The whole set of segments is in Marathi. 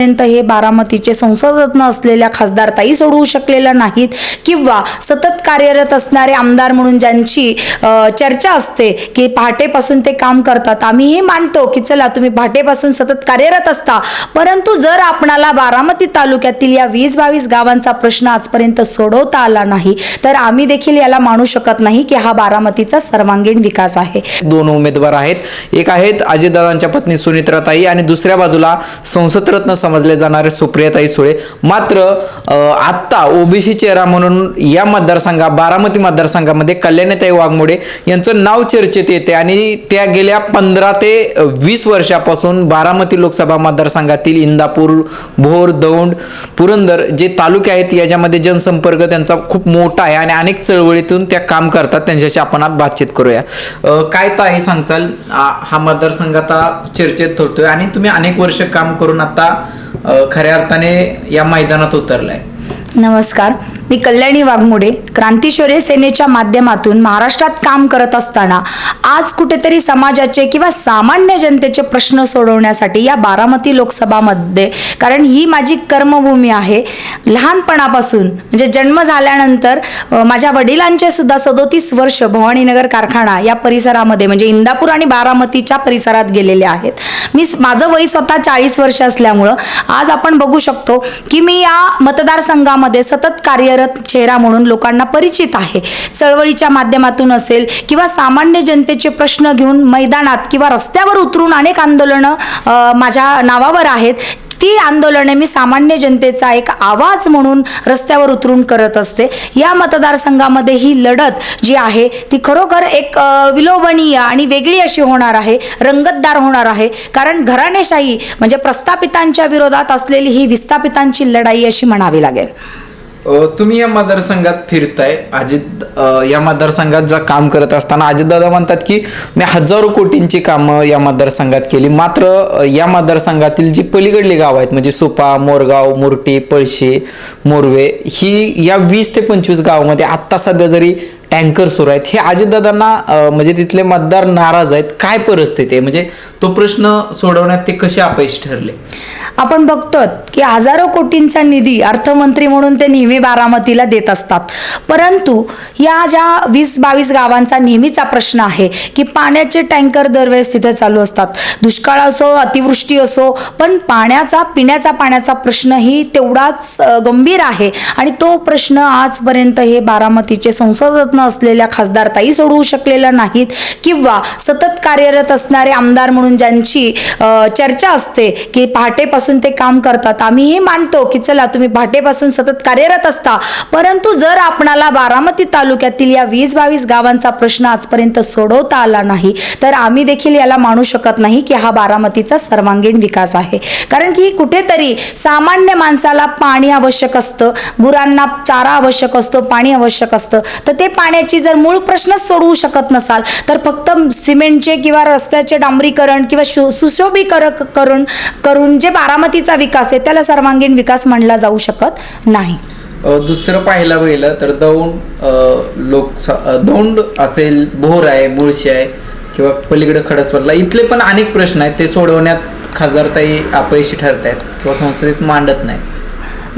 पर्यंत हे बारामतीचे संसदरत्न असलेल्या खासदार ताई सोडवू शकलेल्या नाहीत किंवा सतत कार्यरत असणारे आमदार म्हणून ज्यांची चर्चा असते की पहाटेपासून ते काम करतात. आम्ही हे मानतो की चला तुम्ही पहाटेपासून सतत कार्यरत असता. परंतु जर आपणाला बारामती तालुक्यातील या वीस बावीस गावांचा प्रश्न आजपर्यंत सोडवता आला नाही तर आम्ही देखील याला मानू शकत नाही की हा बारामतीचा सर्वांगीण विकास आहे. दोन उमेदवार आहेत. एक आहेत अजितदादांच्या पत्नी सुनित्राताई आणि दुसऱ्या बाजूला संसदरत्न समजले जाणारे सुप्रियाताई सुळे. मात्र आत्ता ओबीसी चेहरा म्हणून या मतदारसंघा बारामती मतदारसंघामध्ये कल्याणीताई वाघमोडे यांचं नाव चर्चेत येते आणि त्या गेल्या पंधरा ते वीस वर्षापासून बारामती लोकसभा मतदारसंघातील इंदापूर भोर दौंड पुरंदर जे तालुके आहेत याच्यामध्ये जनसंपर्क त्यांचा खूप मोठा आहे आणि अनेक चळवळीतून त्या काम करतात. त्यांच्याशी आपण आज बातचीत करूया. काय काय ताई सांगचाल हा मतदारसंघ आता चर्चेत ठरतोय आणि तुम्ही अनेक वर्ष काम करून आता खऱ्या अर्थाने या मैदानात उतरलाय. नमस्कार. मी कल्याणी वाघमोडे क्रांतीशौर्य सेनेच्या माध्यमातून महाराष्ट्रात काम करत असताना आज कुठेतरी समाजाचे किंवा सामान्य जनतेचे प्रश्न सोडवण्यासाठी या बारामती लोकसभामध्ये कारण ही माझी कर्मभूमी आहे लहानपणापासून म्हणजे जन्म झाल्यानंतर माझ्या वडिलांचे सुद्धा सदोतीस वर्ष भवानीनगर कारखाना या परिसरामध्ये म्हणजे इंदापूर आणि बारामतीच्या परिसरात गेलेले आहेत. मी माझं वय स्वतः चाळीस वर्ष असल्यामुळं आज आपण बघू शकतो की मी या मतदारसंघामध्ये सतत कार्यरत चेहरा म्हणून लोकांना परिचित आहे. चळवळीच्या माध्यमातून असेल किंवा सामान्य जनतेचे प्रश्न घेऊन मैदानात किंवा रस्त्यावर उतरून अनेक आंदोलनं माझ्या नावावर आहेत ती आंदोलने मी सामान्य जनतेचा एक आवाज म्हणून रस्त्यावर उतरून करत असते. या मतदारसंघामध्ये ही लढत जी आहे ती खरोखर एक विलोभनीय आणि वेगळी अशी होणार आहे रंगतदार होणार आहे. कारण घराणेशाही म्हणजे प्रस्थापितांच्या विरोधात असलेली ही विस्थापितांची लढाई अशी म्हणावी लागेल. तुम्ही या मतदारसंघात फिरताय. अजित या मतदारसंघात जा काम करत असताना अजितदादा म्हणतात की मी हजारो कोटींची कामं या मतदारसंघात केली. मात्र या मतदारसंघातील जी पलीकडली गावं आहेत म्हणजे सुपा मोरगाव मुरटी पळशे मोरवे ही या वीस ते पंचवीस गावामध्ये आत्ता सध्या जरी टँकर सुरू आहेत. हे अजितदादांना म्हणजे तिथले मतदार नाराज आहेत. काय परिस्थिती आहे? म्हणजे तो प्रश्न सोडवण्यात ते कसे अपयशी ठरले? आपण बघतो की हजारो कोटींचा निधी अर्थमंत्री म्हणून ते नेहमी बारामतीला देत असतात. परंतु या ज्या वीस बावीस गावांचा नेहमीचा प्रश्न आहे की पाण्याचे टँकर दरवेळेस तिथे चालू असतात. दुष्काळ असो अतिवृष्टी असो पण पाण्याचा पिण्याचा पाण्याचा प्रश्नही तेवढाच गंभीर आहे. आणि तो प्रश्न आजपर्यंत हे बारामतीचे संसदरत्न असलेल्या खासदारताही सोडवू शकलेल्या नाहीत किंवा सतत कार्यरत असणारे आमदार म्हणून ज्यांची चर्चा असते की पहाटेपासून ते काम करतात. आम्ही हे मानतो की चला तुम्ही पहाटेपासून सतत कार्यरत असता. परंतु जर आपणाला बारामती तालुक्यातील या वीस बावीस गावांचा प्रश्न आजपर्यंत सोडवता आला नाही तर आम्ही देखील याला मानू शकत नाही की हा बारामतीचा सर्वांगीण विकास आहे. कारण की कुठेतरी सामान्य माणसाला पाणी आवश्यक असतं गुरांना चारा आवश्यक असतो पाणी आवश्यक असतं. तर ते पाण्याची जर मूळ प्रश्नच सोडवू शकत नसाल तर फक्त सिमेंटचे किंवा रस्त्याचे डांबरीकरण किंवा शु सुशोभीकर करून करून जे बारामतीचा विकास आहे त्याला सर्वांगीण विकास म्हणला जाऊ शकत नाही. दुसरं पाहायला गेलं तर दौंड लोक दौंड असेल भोर आहे मुळशी आहे किंवा पलीकडे खडसवरला इथले पण अनेक प्रश्न आहेत ते सोडवण्यात खासदारताई अपयशी ठरत आहेत किंवा संसदेत मांडत नाहीत.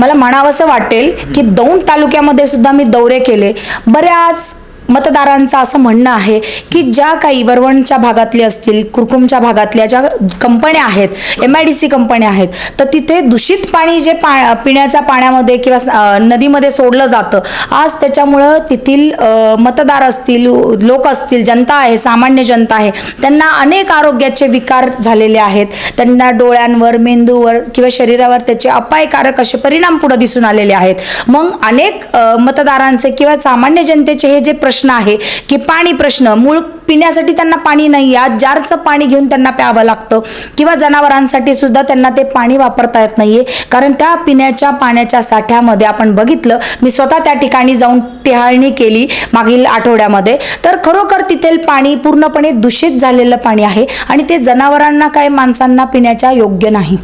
मला म्हणावंसं वाटेल की दौंड तालुक्यामध्ये सुद्धा मी दौरे केले. बऱ्याच मतदारांचं असं म्हणणं आहे की ज्या काही वरवणच्या भागातले असतील कुरकुमच्या भागातल्या ज्या कंपन्या आहेत एम आय डी सी कंपन्या आहेत तर तिथे दूषित पाणी जे पा पिण्याच्या पाण्यामध्ये किंवा नदीमध्ये सोडलं जातं. आज त्याच्यामुळं तेथील मतदार असतील लोक असतील जनता आहे सामान्य जनता आहे त्यांना अनेक आरोग्याचे विकार झालेले आहेत. त्यांना डोळ्यांवर मेंदूवर किंवा शरीरावर त्याचे अपायकारक असे परिणाम पुढे दिसून आलेले आहेत. मग अनेक मतदारांचे किंवा सामान्य जनतेचे हे जे प्रश्न आहे की पाणी प्रश्न. मूळ पिण्यासाठी त्यांना पाणी नाही आज जारचं पाणी घेऊन त्यांना प्यावं लागतं. किंवा जनावरांसाठी सुद्धा त्यांना ते पाणी वापरता येत नाहीये. कारण त्या पिण्याच्या पाण्याच्या साठ्यामध्ये आपण बघितलं मी स्वतः त्या ठिकाणी जाऊन टेहाळणी केली मागील आठवड्यामध्ये. तर खरोखर तिथे पाणी पूर्णपणे दूषित झालेलं पाणी आहे आणि ते जनावरांना काय माणसांना पिण्याच्या योग्य नाही.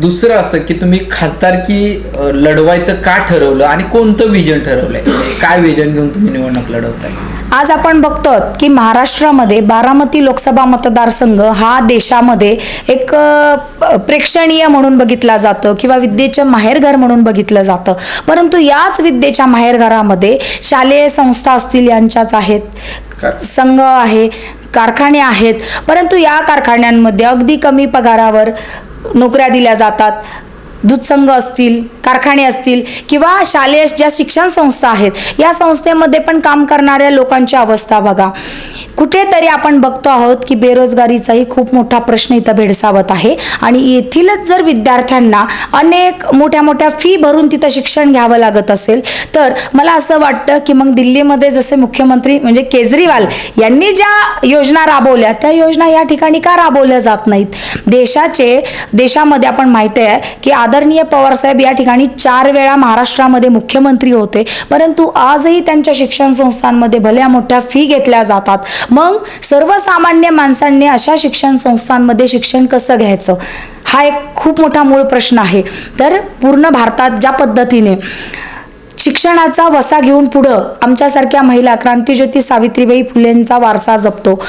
दुसरं असं की तुम्ही खासदारकी अ, लढवायचं का ठरवलं आणि कोणतं विजन ठरवलंय? म्हणजे काय विजन घेऊन तुम्ही निवडणूक लढवताय? आज आपण बघतो की महाराष्ट्रामध्ये बारामती लोकसभा मतदारसंघ हा देशामध्ये एक प्रेक्षणीय म्हणून बघितला जातो किंवा विद्येचं माहेरघर म्हणून बघितलं जातं. परंतु याच विद्येच्या माहेरघरामध्ये शालेय संस्था असतील यांच्याच आहेत संघ आहे कारखाने आहेत. परंतु या कारखान्यांमध्ये अगदी कमी पगारावर नोकऱ्या दिल्या जातात दूधसंघ असतील कारखाने असतील किंवा शालेय ज्या शिक्षण संस्था आहेत या संस्थेमध्ये पण काम करणाऱ्या लोकांची अवस्था बघा. कुठेतरी आपण बघतो आहोत की बेरोजगारीचाही खूप मोठा प्रश्न इथं भेडसावत आहे आणि येथीलच जर विद्यार्थ्यांना अनेक मोठ्या मोठ्या फी भरून तिथं शिक्षण घ्यावं लागत असेल तर मला असं वाटतं की मग दिल्लीमध्ये जसे मुख्यमंत्री म्हणजे केजरीवाल यांनी ज्या योजना राबवल्या त्या योजना या ठिकाणी का राबवल्या जात नाहीत? देशाचे देशामध्ये आपण माहिती आहे की आदरणीय पवारसाहेब या ठिकाणी चार वेळा महाराष्ट्रामध्ये मुख्यमंत्री होते. परंतु आजही त्यांच्या शिक्षण संस्थांमध्ये भल्या मोठ्या फी घेतल्या जातात. मग सर्वसामान्य माणसांनी अशा शिक्षण संस्थांमध्ये शिक्षण कसं घ्यायचं? हा एक खूप मोठा मूळ प्रश्न आहे. तर पूर्ण भारतात ज्या पद्धतीने शिक्षणाचा वसा घेऊन पुढं आमच्यासारख्या महिला क्रांतीज्योती सावित्रीबाई फुलेंचा वारसा जपतो.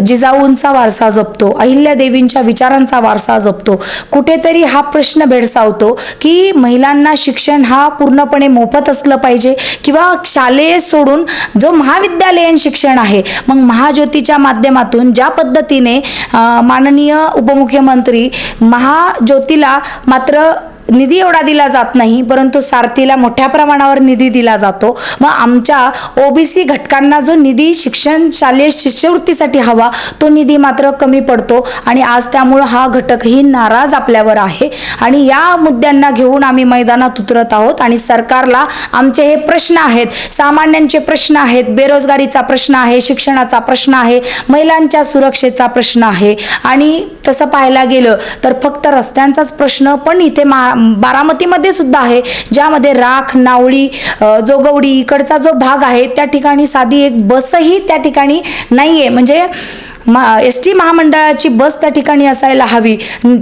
जिजाऊंचा वारसा जपतो अहिल्यादेवींच्या विचारांचा वारसा जपतो. कुठेतरी हा प्रश्न भेडसावतो की महिलांना शिक्षण हा पूर्णपणे मोफत असलं पाहिजे किंवा शालेय सोडून जो महाविद्यालयीन शिक्षण आहे मग महाज्योतीच्या माध्यमातून ज्या पद्धतीने माननीय उपमुख्यमंत्री महाज्योतीला मात्र निधी एवढा दिला जात नाही परंतु सारथीला मोठ्या प्रमाणावर निधी दिला जातो. मग आमच्या ओबीसी घटकांना जो निधी शिक्षण शालेय शिष्यवृत्तीसाठी हवा तो निधी मात्र कमी पडतो आणि आज त्यामुळं हा घटकही नाराज आपल्यावर आहे. आणि या मुद्द्यांना घेऊन आम्ही मैदानात उतरत आहोत आणि सरकारला आमचे हे प्रश्न आहेत सामान्यांचे प्रश्न आहेत बेरोजगारीचा प्रश्न आहे शिक्षणाचा प्रश्न आहे महिलांच्या सुरक्षेचा प्रश्न आहे. आणि तसं पाहायला गेलं तर फक्त रस्त्यांचाच प्रश्न पण इथे महा बारामतीमध्ये सुद्धा आहे ज्यामध्ये राख नावळी जोगवडी इकडचा जो भाग आहे त्या ठिकाणी साधी एक बसही त्या ठिकाणी नाही आहे म्हणजे मा एस टी महामंडळाची बस त्या ठिकाणी असायला हवी.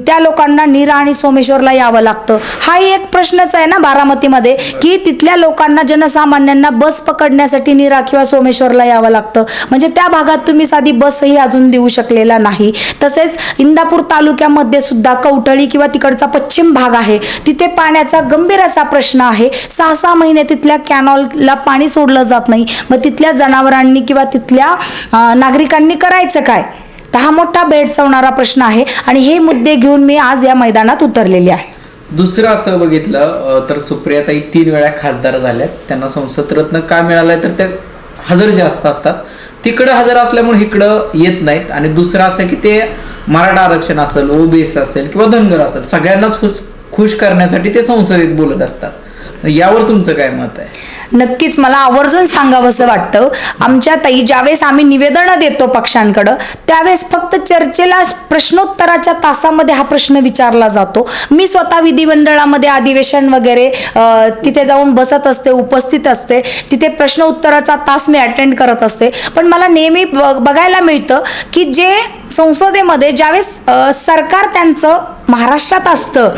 त्या लोकांना नीरा आणि सोमेश्वरला यावं लागतं. हाही एक प्रश्नच आहे ना बारामतीमध्ये की तिथल्या लोकांना जनसामान्यांना बस पकडण्यासाठी नीरा किंवा सोमेश्वरला यावं लागतं. म्हणजे त्या भागात तुम्ही साधी बसही अजून देऊ शकलेला नाही. तसेच इंदापूर तालुक्यामध्ये सुद्धा कवटळी किंवा तिकडचा पश्चिम भाग आहे. तिथे पाण्याचा गंभीर असा प्रश्न आहे. सहा सहा महिने तिथल्या कॅनॉलला पाणी सोडलं जात नाही. मग तिथल्या जनावरांनी किंवा तिथल्या नागरिकांनी करायचं का? काय? तर हा मोठा भेडसावणारा प्रश्न आहे आणि हे मुद्दे घेऊन मी आज या मैदानात उतरलेली आहे. दुसरं असं बघितलं तर सुप्रियाताई तीन वेळा खासदार झाल्यात. त्यांना संसद रत्न का मिळालंय तर ते हजर जास्त असतात. तिकडं हजर असल्यामुळे इकडं येत नाहीत. आणि दुसरं असं की ते मराठा आरक्षण असेल ओबीसी असेल किंवा धनगर असेल सगळ्यांनाच खुश खुश करण्यासाठी ते संसदेत बोलत असतात. यावर तुमचं काय मत आहे? नक्कीच मला आवर्जून सांगावंसं वाटतं. आमच्या ताई ज्यावेळेस आम्ही निवेदनं देतो पक्षांकडं त्यावेळेस फक्त चर्चेला प्रश्नोत्तराच्या तासामध्ये हा प्रश्न विचारला जातो. मी स्वतः विधिमंडळामध्ये अधिवेशन वगैरे तिथे जाऊन बसत असते उपस्थित असते. तिथे प्रश्न उत्तराचा तास मी अटेंड करत असते. पण मला नेहमी ब- बघायला मिळतं की जे संसदेमध्ये ज्यावेळेस सरकार त्यांचं महाराष्ट्रात असतं.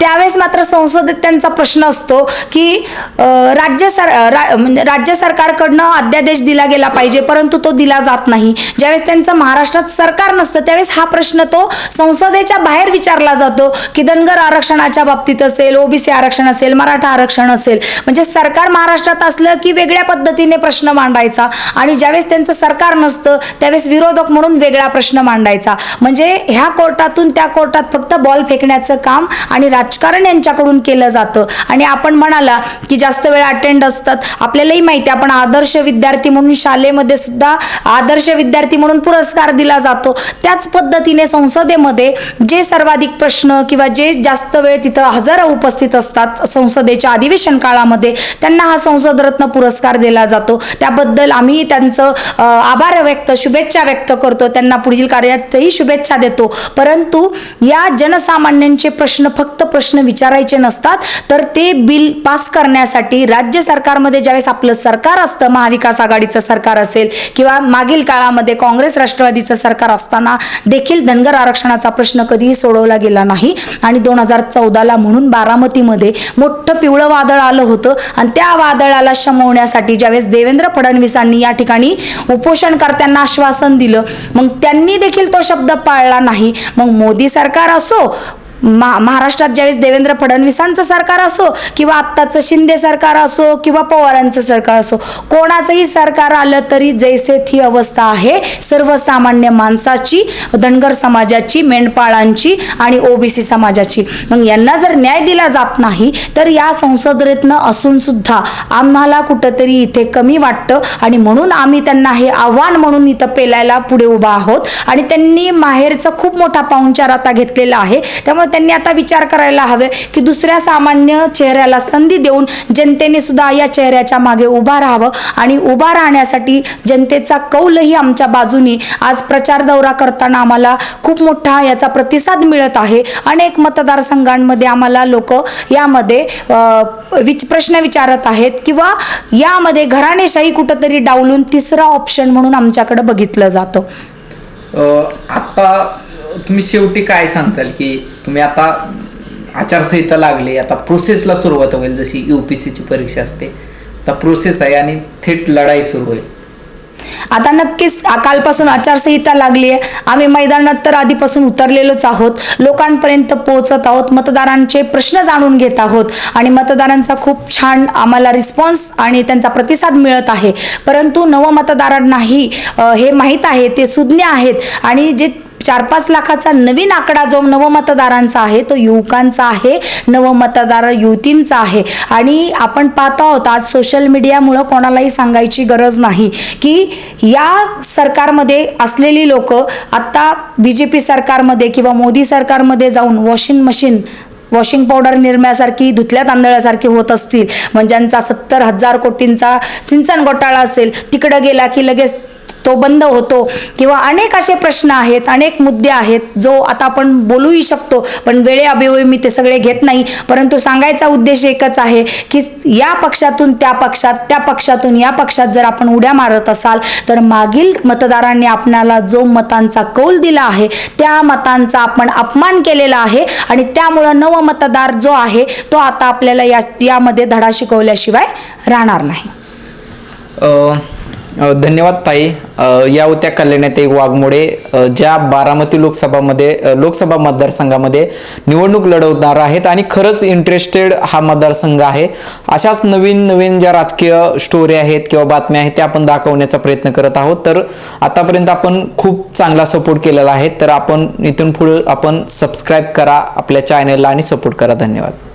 त्यावेळेस मात्र संसदेत त्यांचा प्रश्न असतो की राज्य सर रा- म्हणजे राज्य सरकारकडनं अध्यादेश दिला गेला पाहिजे परंतु तो दिला जात नाही. ज्यावेळेस त्यांचं महाराष्ट्रात सरकार नसतं त्यावेळेस हा प्रश्न तो संसदेच्या बाहेर विचारला जातो की धनगर आरक्षणाच्या बाबतीत असेल ओबीसी आरक्षण असेल मराठा आरक्षण असेल म्हणजे सरकार महाराष्ट्रात असलं की वेगळ्या पद्धतीने प्रश्न मांडायचा आणि ज्यावेळेस त्यांचं सरकार नसतं त्यावेळेस विरोधक म्हणून वेगळा प्रश्न मांडायचा. म्हणजे ह्या कोर्टातून त्या कोर्टात फक्त बॉल फेकण्याचं काम आणि राजकारण यांच्याकडून केलं जातं. आणि आपण म्हणाला की जास्त वेळ अटेंड असतात. आपल्यालाही माहिती आहे आपण आदर्श विद्यार्थी म्हणून शालेमध्ये सुद्धा आदर्श विद्यार्थी म्हणून पुरस्कार दिला जातो. त्याच पद्धतीने संसदेमध्ये जे सर्वाधिक प्रश्न किंवा जे जास्त वेळ तिथं हजर उपस्थित असतात संसदेच्या अधिवेशन काळामध्ये त्यांना हा संसद रत्न पुरस्कार दिला जातो. त्याबद्दल आम्ही त्यांचं आभार व्यक्त शुभेच्छा व्यक्त करतो. त्यांना पुढील कार्यातही शुभेच्छा देतो. परंतु या जन जनसामान्यांचे प्रश्न फक्त प्रश्न विचारायचे नसतात तर ते बिल पास करण्यासाठी राज्य सरकारमध्ये ज्यावेळेस आपलं सरकार असतं महाविकास आघाडीचं सरकार असेल किंवा मागील काळामध्ये काँग्रेस राष्ट्रवादीचं सरकार असताना देखील धनगर आरक्षणाचा प्रश्न कधीही सोडवला गेला नाही. आणि दोन हजार चौदाला म्हणून बारामतीमध्ये मोठं पिवळं वादळ आलं होतं आणि त्या वादळाला शमवण्यासाठी ज्यावेळेस देवेंद्र फडणवीसांनी या ठिकाणी उपोषणकर्त्यांना आश्वासन दिलं मग त्यांनी देखील तो शब्द पाळला नाही. मग मोदी सरकार असो を मा महाराष्ट्रात ज्यावेळेस देवेंद्र फडणवीसांचं सरकार असो किंवा आत्ताचं शिंदे सरकार असो किंवा पवारांचं सरकार असो कोणाचंही सरकार आलं तरी जैसे थी अवस्था आहे. सर्वसामान्य माणसाची धनगर समाजाची मेंढपाळांची आणि ओबीसी समाजाची. मग यांना जर न्याय दिला जात नाही तर या संसदरत्न असून सुद्धा आम्हाला कुठंतरी इथे कमी वाटतं आणि म्हणून आम्ही त्यांना हे आव्हान म्हणून इथं पेलायला पुढे उभा आहोत. आणि त्यांनी माहेरचा खूप मोठा पाहुणचार आता घेतलेला आहे. त्यामुळे त्यांनी आता विचार करायला हवे की दुसऱ्या सामान्य चेहऱ्याला संधी देऊन जनतेने सुद्धा या चेहऱ्याच्या मागे उभा राहावं आणि उभा राहण्यासाठी जनतेचा कौलही आमच्या बाजूनी आज प्रचार दौरा करताना आम्हाला खूप मोठा याचा प्रतिसाद मिळत आहे. अनेक मतदारसंघांमध्ये आम्हाला लोक यामध्ये विच प्रश्न विचारत आहेत किंवा यामध्ये घराणेशाही कुठंतरी डावलून तिसरा ऑप्शन म्हणून आमच्याकडे बघितलं जातं. आता तुम्ही शेवटी काय सांगचाल की तुम्ही आता आचारसंहिता लागली आता प्रोसेसला सुरुवात होईल जशी यू पी सीची परीक्षा असते. आता प्रोसेस आहे आणि थेट लढाई सुरू होईल. आता नक्कीच कालपासून आचारसंहिता लागली आहे. आम्ही मैदानात तर आधीपासून उतरलेलोच आहोत. लोकांपर्यंत पोहोचत आहोत. मतदारांचे प्रश्न जाणून घेत आहोत. आणि मतदारांचा खूप छान आम्हाला रिस्पॉन्स आणि त्यांचा प्रतिसाद मिळत आहे. परंतु नवमतदारांनाही हे माहीत आहे ते सुज्ञ आहेत. आणि जे चार पाच लाखाचा नवीन आकडा जो नवमतदारांचा आहे तो युवकांचा आहे नवमतदार युवतींचा आहे. आणि आपण पाहतो आहोत आज सोशल मीडियामुळं कोणालाही सांगायची गरज नाही की या सरकारमध्ये असलेली लोक आत्ता बी जे पी सरकारमध्ये किंवा मोदी सरकारमध्ये जाऊन वॉशिंग मशीन वॉशिंग पावडर निर्म्यासारखी धुतल्या तांदळासारखी होत असतील. म्हणजे ज्यांचा सत्तर हजार कोटींचा सिंचन घोटाळा असेल तिकडं गेला की लगेच तो बंद होतो किंवा अनेक असे प्रश्न आहेत अनेक मुद्दे आहेत जो आता आपण बोलूही शकतो पण वेळे वेळेअभावी मी ते सगळे घेत नाही. परंतु सांगायचा उद्देश एकच आहे की या पक्षातून त्या पक्षात त्या पक्षातून या पक्षात जर आपण उड्या मारत असाल तर मागील मतदारांनी आपणाला जो मतांचा कौल दिला आहे त्या मतांचा आपण अपमान केलेला आहे आणि त्यामुळं नव मतदार जो आहे तो आता आपल्याला या यामध्ये धडा शिकवल्याशिवाय राहणार नाही. धन्यवाद ताई. या होत्या कल्याणात एक वाघमोडे ज्या बारामती लोकसभामध्ये लोकसभा मतदारसंघामध्ये निवडणूक लढवणार आहेत आणि खरंच इंटरेस्टेड हा मतदारसंघ आहे. अशाच नवीन नवीन ज्या राजकीय स्टोरी आहेत किंवा बातम्या आहेत त्या आपण दाखवण्याचा प्रयत्न करत आहोत. तर आतापर्यंत आपण खूप चांगला सपोर्ट केलेला आहे. तर आपण इथून पुढे आपण सबस्क्राईब करा आपल्या चॅनलला आणि सपोर्ट करा. धन्यवाद.